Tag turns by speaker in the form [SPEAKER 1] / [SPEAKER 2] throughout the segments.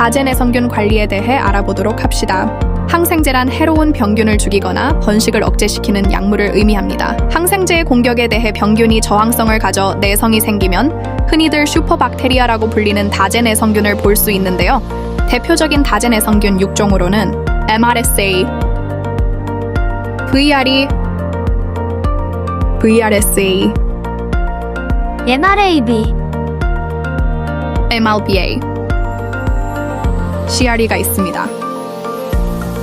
[SPEAKER 1] 다제내 성균 관리에 대해 알아보도록 합시다. 항생제란 해로운 병균을 죽이거나 번식을 억제시키는 약물을 의미합니다. 항생제의 공격에 대해 병균이 저항성을 가져 내성이 생기면 흔히들 슈퍼박테리아라고 불리는 다제내성균을 볼 수 있는데요. 대표적인 다제내성균 6종으로는 MRSA, VRE, VRSA,
[SPEAKER 2] MRAB,
[SPEAKER 1] MLBA, CRE가 있습니다.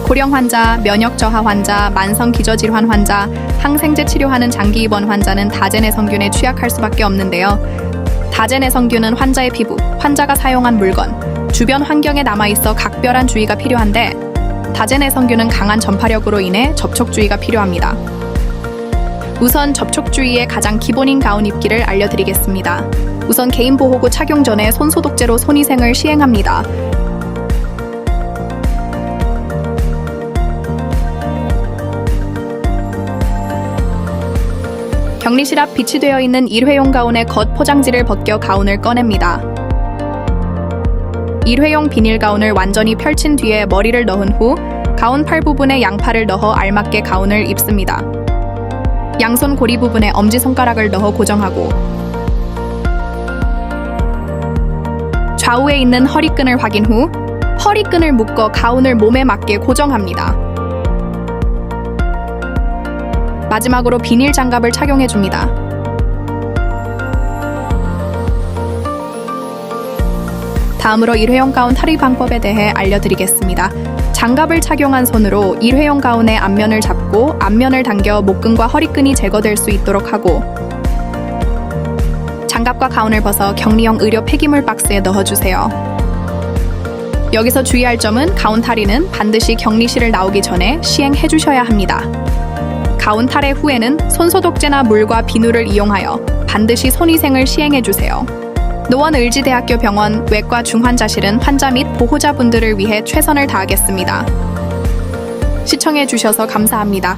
[SPEAKER 1] 고령 환자, 면역 저하 환자, 만성 기저질환 환자, 항생제 치료하는 장기 입원 환자는 다제내성균에 취약할 수밖에 없는데요. 다제내성균은 환자의 피부, 환자가 사용한 물건, 주변 환경에 남아 있어 각별한 주의가 필요한데 다제내성균은 강한 전파력으로 인해 접촉 주의가 필요합니다. 우선 접촉 주의의 가장 기본인 가운 입기를 알려드리겠습니다. 우선 개인 보호구 착용 전에 손 소독제로 손위생을 시행합니다. 격리실 앞 비치되어 있는 일회용 가운의 겉 포장지를 벗겨 가운을 꺼냅니다. 일회용 비닐 가운을 완전히 펼친 뒤에 머리를 넣은 후 가운 팔 부분에 양팔을 넣어 알맞게 가운을 입습니다. 양손 고리 부분에 엄지손가락을 넣어 고정하고 좌우에 있는 허리끈을 확인 후 허리끈을 묶어 가운을 몸에 맞게 고정합니다. 마지막으로 비닐 장갑을 착용해 줍니다. 다음으로 일회용 가운 탈의 방법에 대해 알려드리겠습니다. 장갑을 착용한 손으로 일회용 가운의 앞면을 잡고 앞면을 당겨 목끈과 허리끈이 제거될 수 있도록 하고 장갑과 가운을 벗어 격리용 의료 폐기물 박스에 넣어주세요. 여기서 주의할 점은 가운 탈의는 반드시 격리실을 나오기 전에 시행해 주셔야 합니다. 가운 탈의 후에는 손소독제나 물과 비누를 이용하여 반드시 손위생을 시행해 주세요. 노원의지대학교 병원 외과 중환자실은 환자 및 보호자분들을 위해 최선을 다하겠습니다. 시청해 주셔서 감사합니다.